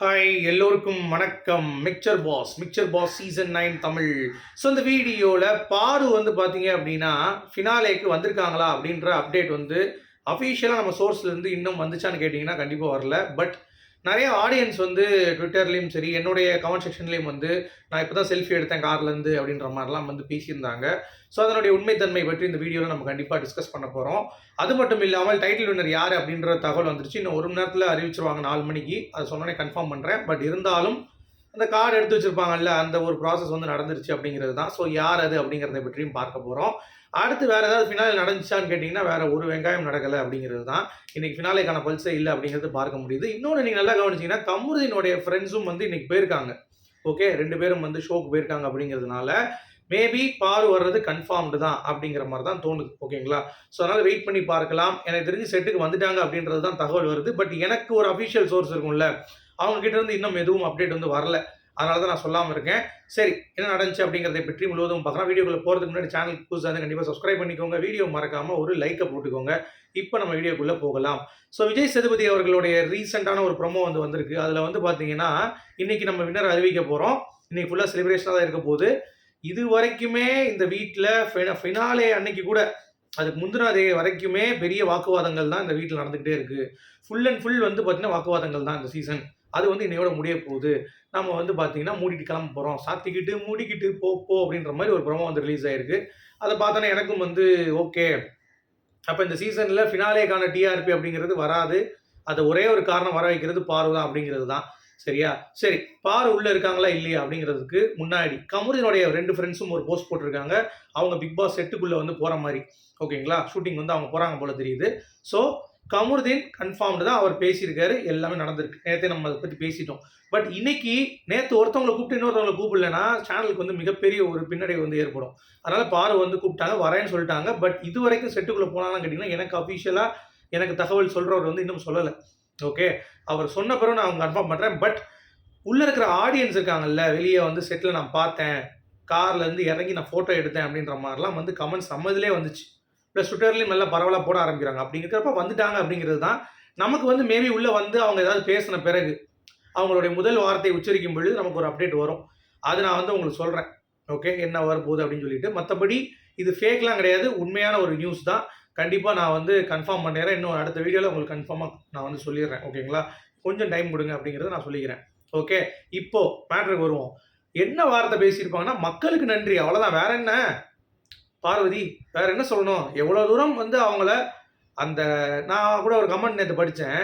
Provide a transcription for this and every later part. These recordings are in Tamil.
ஹாய் எல்லோருக்கும் வணக்கம். Mixer pass mixer pass season nine Tamil. So இந்த வீடியோவில் பாரு வந்து பார்த்தீங்க அப்படின்னா ஃபினாலேக்கு வந்திருக்காங்களா அப்படின்ற அப்டேட் வந்து அஃபீஷியலாக நம்ம சோர்ஸ்லேருந்து இன்னும் வந்துச்சான்னு கேட்டிங்கன்னா கண்டிப்பாக வரல. பட் நிறைய ஆடியன்ஸ் வந்து ட்விட்டர்லேயும் சரி என்னுடைய கமெண்ட் செக்ஷன்லேயும் வந்து நான் இப்போ தான் செல்ஃபி எடுத்தேன் கார்லேருந்து அப்படின்ற மாதிரிலாம் வந்து பேசியிருந்தாங்க. ஸோ அதனுடைய உண்மைத்தன்மை பற்றி இந்த வீடியோவில் நம்ம கண்டிப்பாக டிஸ்கஸ் பண்ண போகிறோம் அது மட்டும் இல்லாமல் டைட்டில் வின்னர் யார் அப்படின்ற தகவல் வந்துருச்சு. இன்னும் ஒரு மணி நேரத்தில் அறிவிச்சிருவாங்க நாலு மணிக்கு. அதை சொன்னோன்னே கன்ஃபார்ம் பண்ணுறேன் பட் இருந்தாலும் அந்த கார்டு எடுத்து வச்சிருப்பாங்கல்ல அந்த ஒரு ப்ராசஸ் வந்து நடந்துருச்சு அப்படிங்கிறது தான். ஸோ யார் அது அப்படிங்கிறத பற்றியும் பார்க்க போகிறோம் அடுத்து வேறு ஏதாவது ஃபினாலே நடந்துச்சான்னு கேட்டிங்கன்னா வேறு ஒரு வெங்காயம் நடக்கலை அப்படிங்கிறது தான். இன்றைக்கி ஃபினாலேக்கான பல்சே இல்லை அப்படிங்கிறது பார்க்க முடியுது. இன்னொன்று நீங்கள் நல்லா கவனிச்சிங்கன்னா கமருதீனுடைய ஃப்ரெண்ட்ஸும் வந்து இன்றைக்கி போயிருக்காங்க. ஓகே ரெண்டு பேரும் வந்து ஷோக்கு போயிருக்காங்க அப்படிங்கிறதுனால மேபி பாரு வர்றது கன்ஃபார்ம்டு தான் அப்படிங்கிற மாதிரி தான் தோணுது ஓகேங்களா? ஸோ அதனால் வெயிட் பண்ணி பார்க்கலாம். எனக்கு தெரிஞ்சு செட்டுக்கு வந்துட்டாங்க அப்படின்றது தான் தகவல் வருது. பட் எனக்கு ஒரு அஃபிஷியல் சோர்ஸ் இருக்கும்ல அவங்க கிட்ட இருந்து இன்னும் எதுவும் அப்டேட் வந்து வரல. அதனால தான் நான் சொல்லாமல் இருக்கேன். சரி என்ன நடந்துச்சு அப்படிங்கிறத பற்றி முழுவதும் பார்க்கலாம். வீடியோக்குள்ளே போகிறதுக்கு முன்னாடி சேனல் புதுசாக இருந்தால் கண்டிப்பாக சப்ஸ்கிரைப் பண்ணிக்கோங்க. வீடியோ மறக்காமல் ஒரு லைக்கை போட்டுக்கோங்க. இப்போ நம்ம வீடியோக்குள்ளே போகலாம். ஸோ விஜய் சேதுபதி அவர்களுடைய ரீசெண்டான ஒரு ப்ரொமோ வந்து வந்திருக்கு. அதில் வந்து பார்த்தீங்கன்னா இன்றைக்கி நம்ம வின்னர் அறிவிக்க போகிறோம் இன்றைக்கி ஃபுல்லாக செலிப்ரேஷனாக தான் இருக்க போகுது. இது வரைக்குமே இந்த வீட்டில் ஃபினாலே அன்னைக்கு கூட அதுக்கு முந்தின அதே வரைக்குமே பெரிய வாக்குவாதங்கள் தான் இந்த வீட்டில் நடந்துக்கிட்டே இருக்குது ஃபுல் அண்ட் ஃபுல் வந்து பார்த்தீங்கன்னா வாக்குவாதங்கள் தான் இந்த சீசன் அது வந்து இன்னையோட முடிய போகுது. நம்ம வந்து பார்த்தீங்கன்னா மூடிட்டு கிளம்ப போகிறோம் சாத்திக்கிட்டு மூடிக்கிட்டு போ போ அப்படின்ற மாதிரி ஒரு ப்ரோமோ வந்து ரிலீஸ் ஆயிருக்கு. அதை பார்த்தோன்னா எனக்கும் வந்து ஓகே அப்போ இந்த சீசனில் ஃபினாலேக்கான டிஆர்பி அப்படிங்கிறது வராது. அது ஒரே ஒரு காரணம் வர வைக்கிறது பாரு தான் அப்படிங்கிறது தான். சரியா? சரி பாரு உள்ளே இருக்காங்களா இல்லையா அப்படிங்கிறதுக்கு முன்னாடி கமருதனுடைய ரெண்டு ஃப்ரெண்ட்ஸும் ஒரு போஸ்ட் போட்டிருக்காங்க. அவங்க பிக் பாஸ் செட்டுக்குள்ளே வந்து போகிற மாதிரி. ஓகேங்களா ஷூட்டிங் வந்து அவங்க போகிறாங்க போல தெரியுது. ஸோ கமருதீன் கன்ஃபார்ம்டு தான் அவர் பேசியிருக்காரு. எல்லாமே நடந்திருக்கு. நேற்றே நம்ம அதை பற்றி பேசிட்டோம். பட் இன்னைக்கு நேற்று ஒருத்தவங்களை கூப்பிட்டு இன்னொருத்தவங்களை கூப்பிடலன்னா சேனலுக்கு வந்து மிகப்பெரிய ஒரு பின்னடைவு வந்து ஏற்படும். அதனால் பாரு வந்து கூப்பிட்டாங்க வரேன்னு சொல்லிட்டாங்க. பட் இது வரைக்கும் செட்டுக்குள்ளே போனாலும் கேட்டிங்கன்னா எனக்கு அஃபிஷியலாக எனக்கு தகவல் சொல்கிறவர் வந்து இன்னும் சொல்லலை. ஓகே அவர் சொன்ன பிறகு நான் அவங்க கன்ஃபார்ம் பண்ணுறேன் பட் உள்ளே இருக்கிற ஆடியன்ஸ் இருக்காங்கல்ல வெளியே வந்து செட்டில் நான் பார்த்தேன். கார்லேருந்து இறங்கி நான் ஃபோட்டோ எடுத்தேன் அப்படின்ற மாதிரிலாம் வந்து கமெண்ட்ஸ் சம்மதிலே வந்துச்சு. ப்ளஸ் ட்விட்டர்லேயும் நல்லா பரவலாக போட ஆரம்பிக்கிறாங்க. அப்படிங்கிறப்ப வந்துட்டாங்க அப்படிங்கிறது தான். நமக்கு வந்து மேபி உள்ளே வந்து அவங்க ஏதாவது பேசின பிறகு அவங்களுடைய முதல் வார்த்தை உச்சரிக்கும் பொழுது நமக்கு ஒரு அப்டேட் வரும். அது நான் வந்து உங்களுக்கு சொல்கிறேன் ஓகே என்ன வரப்போகுது அப்படின்னு சொல்லிட்டு. மற்றபடி இது ஃபேக்லாம் கிடையாது. உண்மையான ஒரு நியூஸ் தான். கண்டிப்பாக நான் வந்து கன்ஃபார்ம் பண்ணிடுறேன் இன்னும் அடுத்த வீடியோவில் உங்களுக்கு கன்ஃபார்மாக நான் வந்து சொல்லிடுறேன். ஓகேங்களா கொஞ்சம் டைம் கொடுங்க அப்படிங்கிறத நான் சொல்லிக்கிறேன். ஓகே இப்போ மேட்ருக்கு வருவோம். என்ன வார்த்தை பேசியிருப்பாங்கன்னா மக்களுக்கு நன்றி. அவ்வளோதான் வேற என்ன? பார்வதி வேற என்ன சொல்லணும்? எவ்வளோ தூரம் வந்து அவங்கள அந்த நான் கூட ஒரு கமெண்ட் நேற்று படித்தேன்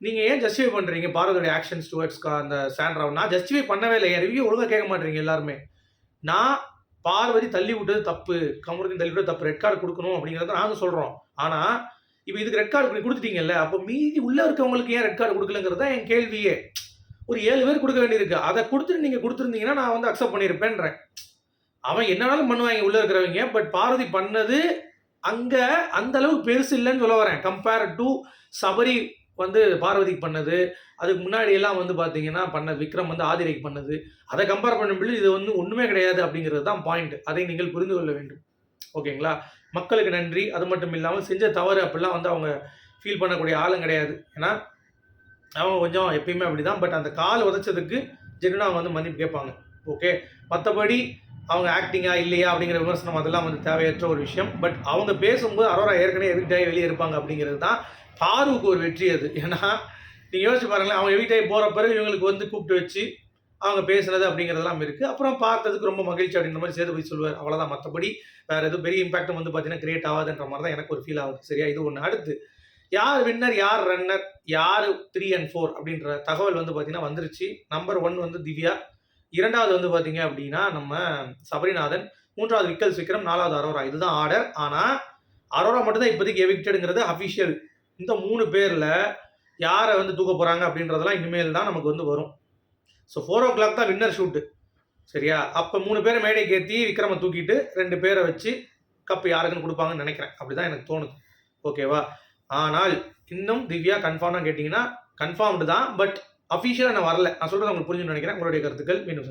நீங்கள் ஏன் ஜஸ்டிஃபை பண்ணுறீங்க பாரதியோட ஆக்ஷன்ஸ் டுவர்ட்ஸ் அந்த சாண்ட்ராவ் நான் ஜஸ்டிஃபை பண்ணவே இல்லை என் ரிவ்யூ ஒழுங்காக கேட்க மாட்டேறீங்க எல்லாருமே. நான் பார்வதி தள்ளி விட்டது தப்பு கமருதீன் தள்ளி விட்டது தப்பு ரெட் கார்டு கொடுக்கணும் அப்படிங்கிறத நாங்கள் சொல்கிறோம் ஆனால் இப்போ இதுக்கு ரெட் கார்டு கொடுத்துட்டீங்கல்ல அப்போ மீதி உள்ளே இருக்கவங்களுக்கு ஏன் ரெட் கார்டு கொடுக்கலங்கிறது தான் என் கேள்வியே. ஒரு ஏழு பேர் கொடுக்க வேண்டியிருக்கு. அதை கொடுத்துட்டு நீங்கள் கொடுத்துருந்தீங்கன்னா நான் வந்து அக்செப்ட் பண்ணியிருப்பேன்றேன். அவன் என்னனாலும் பண்ணுவாங்க உள்ளே இருக்கிறவங்க பட் பார்வதி பண்ணது அங்கே அந்த அளவுக்கு பெருசு இல்லைன்னு சொல்ல வரேன். கம்பேர் டு சபரி வந்து பார்வதிக்கு பண்ணது. அதுக்கு முன்னாடி எல்லாம் வந்து பார்த்தீங்கன்னா பண்ண விக்ரம் வந்து ஆதிரைக்கு பண்ணது. அதை கம்பேர் பண்ணும்போது இது வந்து ஒன்றுமே கிடையாது அப்படிங்கிறது தான் பாயிண்ட் அதை நீங்கள் புரிந்து கொள்ள வேண்டும். ஓகேங்களா? மக்களுக்கு நன்றி. அது மட்டும் இல்லாமல் செஞ்ச தவறு அப்படிலாம் வந்து அவங்க ஃபீல் பண்ணக்கூடிய ஆளும் கிடையாது. ஏன்னா அவங்க கொஞ்சம் எப்பயுமே அப்படி தான் பட் அந்த கால் உதைச்சதுக்கு ஜென்னா அவங்க வந்து மன்னிப்பு கேட்பாங்க. ஓகே? மற்றபடி அவங்க ஆக்டிங்கா இல்லையா அப்படிங்கிற விமர்சனம் அதெல்லாம் வந்து தேவையற்ற ஒரு விஷயம். பட் அவங்க பேசும்போது அரோரா ஏற்கனவே எதுக்காக வெளியே இருப்பாங்க அப்படிங்கிறது தான் பாருவுக்கு ஒரு வெற்றி அது. ஏன்னா நீங்கள் யோசிச்சு பாருங்களேன் அவங்க வீட்டை போகிற பிறகு இவங்களுக்கு வந்து கூப்பிட்டு வச்சு அவங்க பேசுனது அப்படிங்கிறதெல்லாம் இருக்குது அப்புறம் பார்த்ததுக்கு ரொம்ப மகிழ்ச்சி அப்படின்ற மாதிரி சேர்த்து போய் சொல்லுவார். அவ்வளோதான் மற்றபடி வேறு எதுவும் பெரிய இம்பாக்டும் வந்து பார்த்தீங்கன்னா கிரியேட் ஆகாதுன்ற மாதிரி தான் எனக்கு ஒரு ஃபீல் ஆகுது. சரியா? இது ஒன்று அடுத்து யார் வின்னர் யார் ரன்னர் யார் த்ரீ அண்ட் ஃபோர் அப்படின்ற தகவல் வந்து பார்த்தீங்கன்னா வந்துருச்சு. நம்பர் ஒன் வந்து திவ்யா. இரண்டாவது வந்து பார்த்தீங்க அப்படின்னா நம்ம சபரிநாதன். மூன்றாவது விக்கல் விக்ரம் நாலாவது அரோரா. இதுதான் ஆர்டர் ஆனால் அரோரா மட்டும்தான் இப்போதைக்கு எவிக்டடுங்கிறது அஃபிஷியல் இந்த மூணு பேரில் யாரை வந்து தூக்க போகிறாங்க அப்படின்றதெல்லாம் இனிமேல் தான் நமக்கு வந்து வரும். ஸோ ஃபோர் ஓ கிளாக் தான் வின்னர் ஷூட்டு சரியா? அப்போ மூணு பேரை மேடைக்கு ஏற்றி விக்ரமை தூக்கிட்டு ரெண்டு பேரை வச்சு கப்பு யாருக்குன்னு கொடுப்பாங்கன்னு நினைக்கிறேன். அப்படி தான் எனக்கு தோணுது. ஓகேவா ஆனால் இன்னும் திவ்யா கன்ஃபார்ம்னா கேட்டிங்கன்னா கன்ஃபார்ம்டு தான். பட் அஃபிஷியலாக நான் வரல. நான் சொல்கிறது உங்களுக்கு புரிஞ்சுன்னு நினைக்கிறேன். உங்களுடைய கருத்துக்கள் மீண்டும்